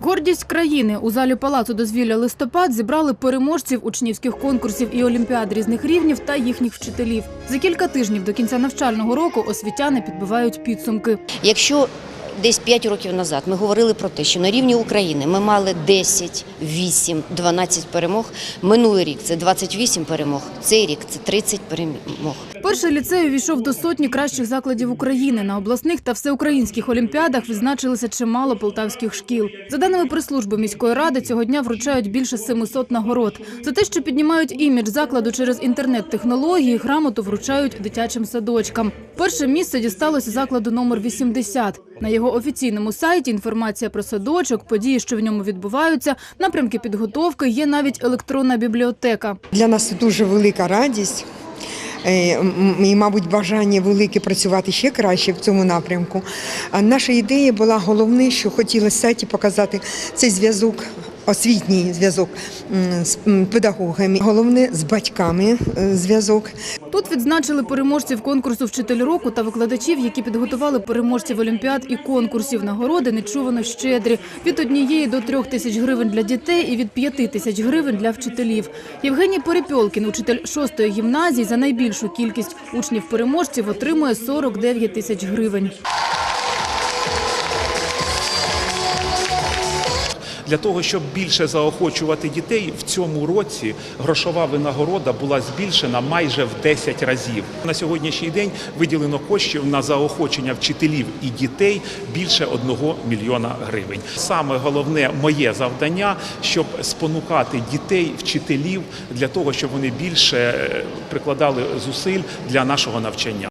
Гордість країни у залі палацу дозвілля листопад зібрали переможців учнівських конкурсів і олімпіад різних рівнів та їхніх вчителів. За кілька тижнів до кінця навчального року освітяни підбивають підсумки. Якщо десь 5 років назад ми говорили про те, що на рівні України ми мали 10, 8, 12 перемог. Минулий рік це 28 перемог. Цей рік це 30 перемог. Перший ліцей увійшов до сотні кращих закладів України. На обласних та всеукраїнських олімпіадах відзначилися чимало полтавських шкіл. За даними прес-служби міської ради, цього дня вручають більше 700 нагород. За те, що піднімають імідж закладу через інтернет-технології, грамоту вручають дитячим садочкам. Перше місце дісталося закладу номер 80. На його офіційному сайті інформація про садочок, події, що в ньому відбуваються, напрямки підготовки. Є навіть електронна бібліотека. Для нас це дуже велика радість. е, І, мабуть, бажання велике працювати ще краще в цьому напрямку. А наша ідея була головне, що хотілося в сайті показати цей зв'язок, освітній зв'язок з педагогами, головне з батьками е, зв'язок. Тут відзначили переможців конкурсу вчитель року та викладачів, які підготували переможців олімпіад і конкурсів. Нагороди нечувано щедрі від однієї до трьох тисяч гривень для дітей і від п'яти тисяч гривень для вчителів. Євгеній Перепьолкін, учитель шостої гімназії, за найбільшу кількість учнів-переможців отримує 49 тисяч гривень. Для того, щоб більше заохочувати дітей, в цьому році грошова винагорода була збільшена майже в 10 разів. На сьогоднішній день виділено коштів на заохочення вчителів і дітей більше 1 мільйона гривень. Саме головне моє завдання, щоб спонукати дітей, вчителів для того, щоб вони більше е, прикладали зусиль для нашого навчання.